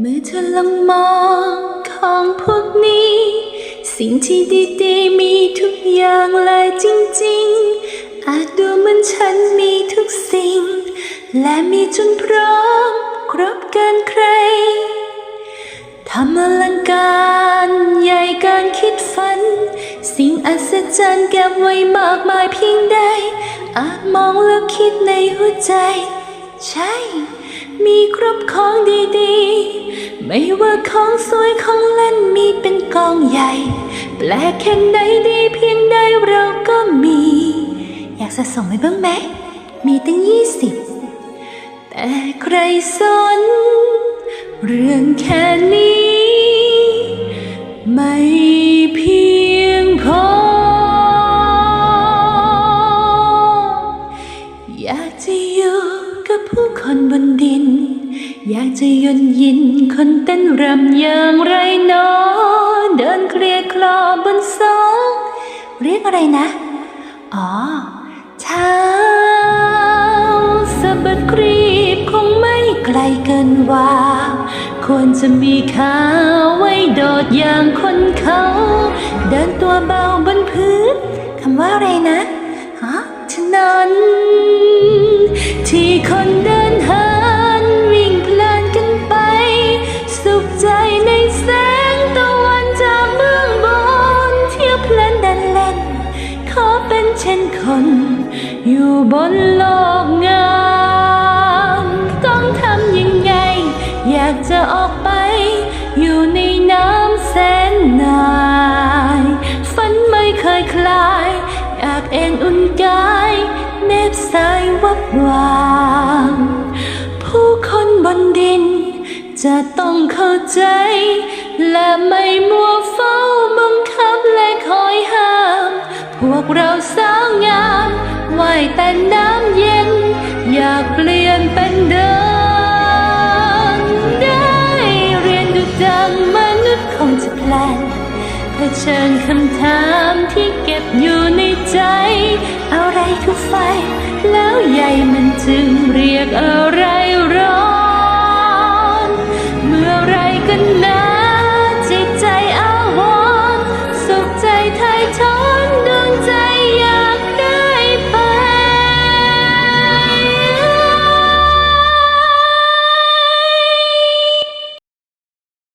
เมื่อเธอลองมองของพวกนี้ สิ่งที่ดีๆมีทุกอย่างเลยจริงๆ อาจดูเหมือนฉันมีทุกสิ่ง และมีจนพร้อมครบเกินใครทำอลังการใหญ่การคิดฝัน สิ่งอัศจรรย์เก็บไว้มากมายเพียงใดอาจมองแล้วคิดในหัวใจ ใช่ มีครบของดีๆ ไม่ว่าของสวยของเล่นมีเป็นกองใหญ่ แปลกแค่ไหนดีเพียงใดเราก็มี อยากสะสมไว้บ้างไหม มีตั้งยี่สิบ แต่ใครสน เรื่องแค่นี้ บนดิน อยากจะยนยินคนเต้นรำอย่างไรเนอเดินเคลียคลอบนสองเรียกอะไรนะ อ๋อเท้าสะบัดกรีบคงไม่ไกลเกินว่า ควรจะมีขาไว้โดดอย่างคนเขา เดินตัวเบาบนพื้นคำว่าอะไรนะฮะถนน ขอเป็นเช่นคน อยู่บนโลกงามต้องทำยังไง อยากจะออกไป อยู่ในน้ำแสนนายฝันไม่เคยคลายอยากเอ็นอุ่นกายเนบสายวับวางผู้คนบนดิน จะต้องเข้าใจและไม่ แต่น้ำเย็น อยากเปลี่ยนเป็นเดินได้เรียนดูดังมนุษย์คงจะแปลนเผชิญคำถามที่เก็บอยู่ในใจ อะไรคือไฟ แล้วใหญ่มันจึงเรียกอะไร